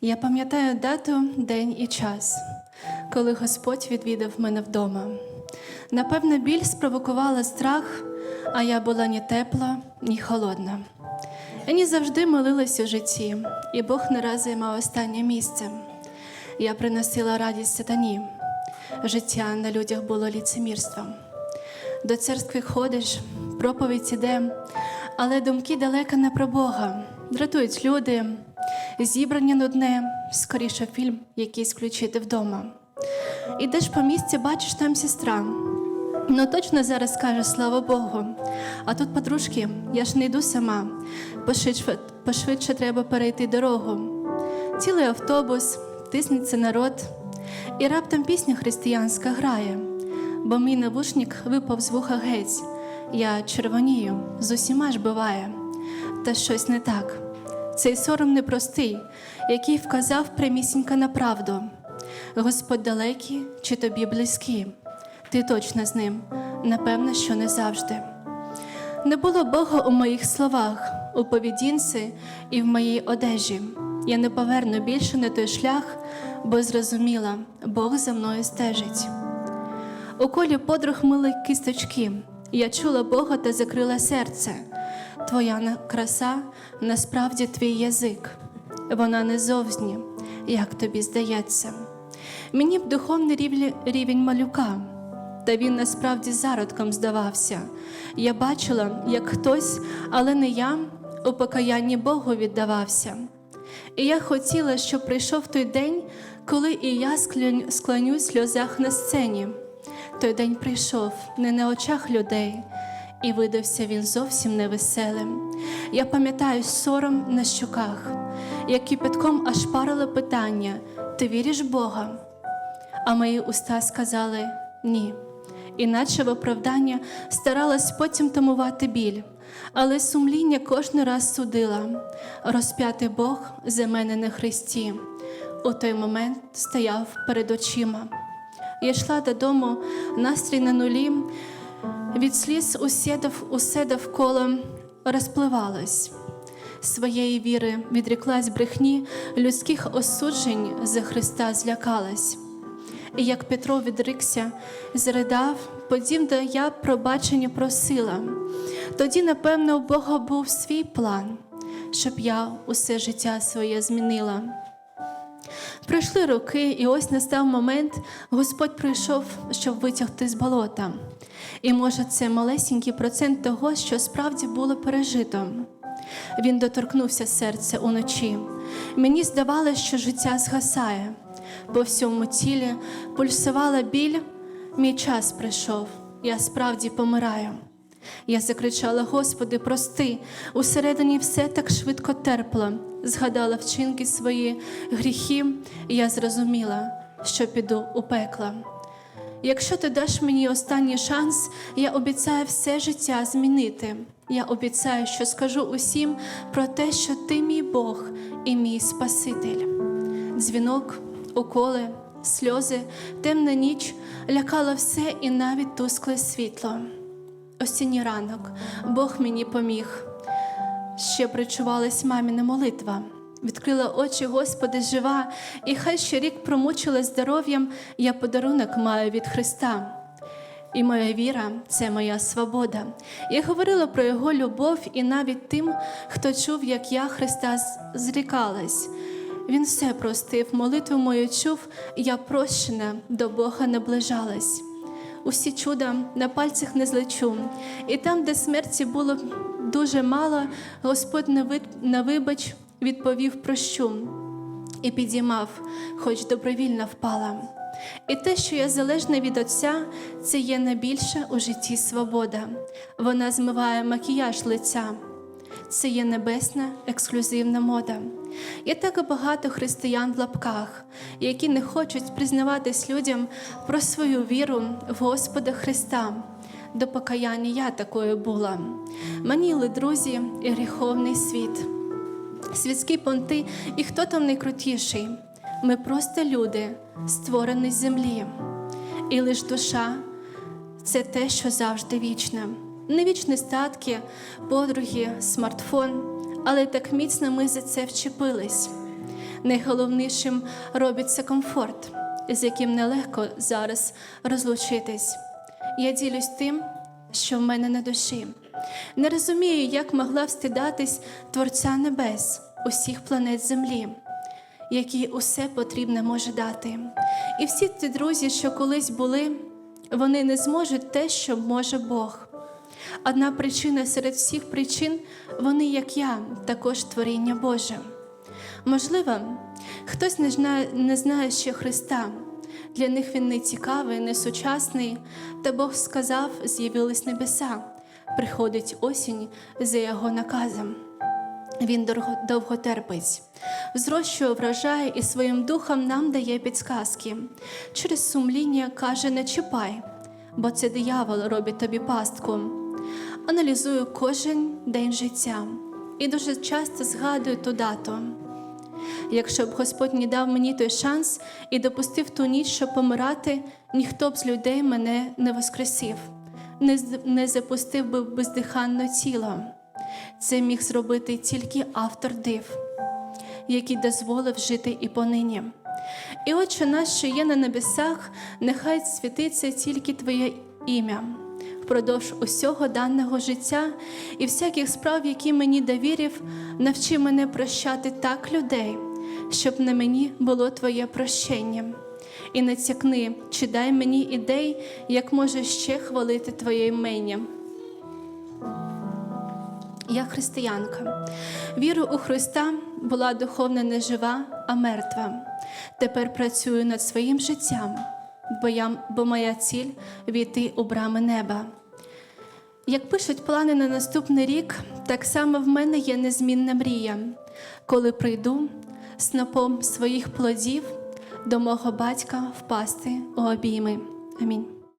Я пам'ятаю дату, день і час, коли Господь відвідав мене вдома. Напевно, біль спровокувала страх, а я була ні тепла, ні холодна. Я не завжди молилась у житті, і Бог не раз займав останнє місце. Я приносила радість сатані. Життя на людях було ліцемірством. До церкви ходиш, проповідь іде, але думки далеко не про Бога. Дратують люди, зібрання нудне, скоріше фільм якийсь включити вдома. Ідеш по місці, бачиш там сестра. Ну точно зараз скаже слава Богу. А тут подружки, я ж не йду сама. Пошвидше, пошвидше треба перейти дорогу. Цілий автобус, тиснеться народ, і раптом пісня християнська грає, бо мій навушник випав з вуха геть. Я червонію, з усіма ж буває, та щось не так. Цей сором непростий, який вказав прямісінько на правду. Господь далекий чи тобі близький, ти точно з ним, напевно, що не завжди. Не було Бога у моїх словах, у поведінці і в моїй одежі. Я не поверну більше на той шлях, бо зрозуміла, Бог за мною стежить. У колі подруг мили кісточки. Я чула Бога та закрила серце. Твоя краса насправді твій язик. Вона не зовсні, як тобі здається. Мені б духовний рівень, малюка, та він насправді зародком здавався. Я бачила, як хтось, але не я, у покаянні Богу віддавався. І я хотіла, щоб прийшов той день, коли і я склонюсь сльозах на сцені. Той день прийшов не на очах людей, і видався він зовсім невеселим. Я пам'ятаю сором на щоках, як кипятком аж парило питання: ти віриш в Бога? А мої уста сказали ні. Іначе в оправдання старалась потім тамувати біль, але сумління кожен раз судила розп'ятий Бог за мене на хресті. У той момент стояв перед очима. Я йшла додому, настрій на нулі, від сліз усе, усе довкола розпливалось. Своєї віри відріклась брехні, людських осуджень за Христа злякалась. І як Петро відрикся, зридав, подібно я пробачення просила. Тоді, напевно, у Бога був свій план, щоб я усе життя своє змінила. Пройшли роки, і ось настав момент, Господь прийшов, щоб витягти з болота. І може, це малесенький процент того, що справді було пережито. Він доторкнувся серця уночі. Мені здавалося, що життя згасає. По всьому тілі пульсувала біль, мій час прийшов, я справді помираю. Я закричала: Господи, прости, усередині все так швидко терпло. Згадала вчинки свої гріхи, і я зрозуміла, що піду у пекло. Якщо ти даш мені останній шанс, я обіцяю все життя змінити. Я обіцяю, що скажу усім про те, що ти мій Бог і мій Спаситель. Дзвінок, уколи, сльози, темна ніч лякала все і навіть тускле світло. Осінній ранок Бог мені поміг. Ще причувалась маміна молитва. Відкрила очі, Господи, жива, і хай ще рік промучила здоров'ям, я подарунок маю від Христа. І моя віра це моя свобода. Я говорила про Його любов і навіть тим, хто чув, як я Христа зрікалась. Він все простив, молитву мою чув, я прощена до Бога наближалась. Усі чуда на пальцях не злечу, і там, де смерті було дуже мало, Господь на вибач відповів прощу і підіймав, хоч добровільно впала. І те, що я залежна від Отця, це є найбільша у житті свобода. Вона змиває макіяж лиця. Це є небесна ексклюзивна мода. Є так багато християн в лапках, які не хочуть признаватись людям про свою віру в Господа Христа. До покаяння я такою була. Маніли друзі і гріховний світ світські понти, і хто там найкрутіший. Ми просто люди, створені з землі. І лиш душа це те, що завжди вічне. Не вічні статки, подруги, смартфон, але так міцно ми за це вчепились. Найголовнішим робиться комфорт, з яким нелегко зараз розлучитись. Я ділюсь тим, що в мене на душі. Не розумію, як могла встидатись Творця Небес, усіх планет Землі, який усе потрібне може дати. І всі ті друзі, що колись були, вони не зможуть те, що може Бог. Одна причина серед всіх причин вони, як я, також творіння Боже. Можливо, хтось не знає, не знає ще Христа. Для них він не цікавий, не сучасний, та Бог сказав, з'явились небеса, приходить осінь за його наказом. Він довго терпить, зрощує врожай і своїм духом нам дає підсказки. Через сумління каже: не чіпай, бо це диявол робить тобі пастку. Аналізую кожен день життя і дуже часто згадую ту дату. Якщо б Господь не дав мені той шанс і допустив ту ніч, щоб помирати, ніхто б з людей мене не воскресив, не, запустив би в бездиханне тіло. Це міг зробити тільки автор див, який дозволив жити і понині. І Отче наш, що є на небесах, нехай світиться тільки Твоє ім'я. Впродовж усього даного життя і всяких справ, які мені довірив, навчи мене прощати так людей, щоб на мені було Твоє прощення. І натякни, чи дай мені ідей, як можу ще хвалити Твоє імення. Я християнка. Віру у Христа була духовно не жива, а мертва. Тепер працюю над своїм життям, бо, я, бо моя ціль війти у брами неба. Як пишуть плани на наступний рік, так само в мене є незмінна мрія, коли прийду снопом своїх плодів до мого батька впасти у обійми. Амінь.